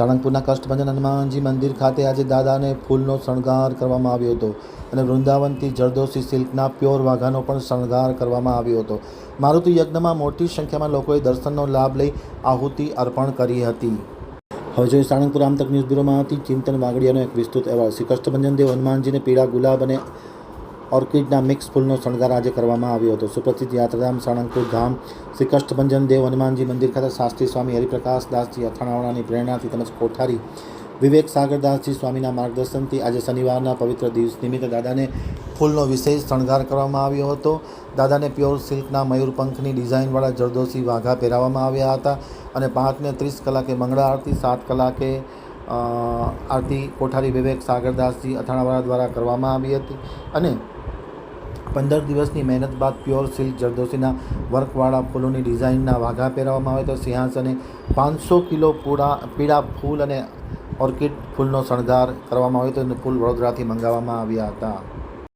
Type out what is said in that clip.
સાળંગપુરના કષ્ટભંજન હનુમાનજી મંદિર ખાતે આજે દાદાને ફૂલનો શણગાર કરવામાં આવ્યો હતો અને વૃંદાવનથી જરદોશી સિલ્કના પ્યોર વાઘાનો પણ શણગાર કરવામાં આવ્યો હતો. મારુતિ યજ્ઞમાં મોટી સંખ્યામાં લોકોએ દર્શનનો લાભ લઈ આહુતિ અર્પણ કરી હતી. હવે જોઈએ સાળંગપુર આમતક ન્યૂઝ બ્યુરોમાંથી ચિંતન વાગડિયાનો એક વિસ્તૃત અહેવાલ. શ્રી કષ્ટભંજન દેવ હનુમાનજીને પીળા ગુલાબ અને ઓર્કિડના મિક્સ ફૂલનો શણગાર આજે કરવામાં આવ્યો હતો. સુપ્રસિદ્ધ યાત્રાધામ સાળંગપુર ધામ શ્રી કષ્ટભંજન દેવ હનુમાનજી મંદિર ખાતે શાસ્ત્રી સ્વામી હરિપ્રકાશ દાસજી અથાણાવાળાની પ્રેરણાથી તેમજ કોઠારી વિવેક સાગરદાસજી સ્વામીના માર્ગદર્શનથી આજે શનિવારના પવિત્ર દિવસ નિમિત્તે દાદાને ફૂલનો વિશેષ શણગાર કરવામાં આવ્યો હતો. દાદાને પ્યોર સિલ્કના મયુરપંખની ડિઝાઇનવાળા જરદોશી વાઘા પહેરાવવામાં આવ્યા હતા અને પાંચને ત્રીસ કલાકે મંગળા આરતી, સાત કલાકે આરતી કોઠારી વિવેક સાગરદાસજી અથાણાવાળા દ્વારા કરવામાં આવી હતી અને પંદર દિવસની મહેનત બાદ પ્યોર સિલ્ક જરદોશીના વર્કવાળા ફૂલોની ડિઝાઇનના વાઘા પહેરવામાં આવે તો સિંહાસને પાંચસો કિલો પૂળા પીળા ફૂલ અને ઓર્કિડ ફૂલનો શણગાર કરવામાં આવ્યો અને ફૂલ વડોદરાથી મંગાવવામાં આવ્યા હતા.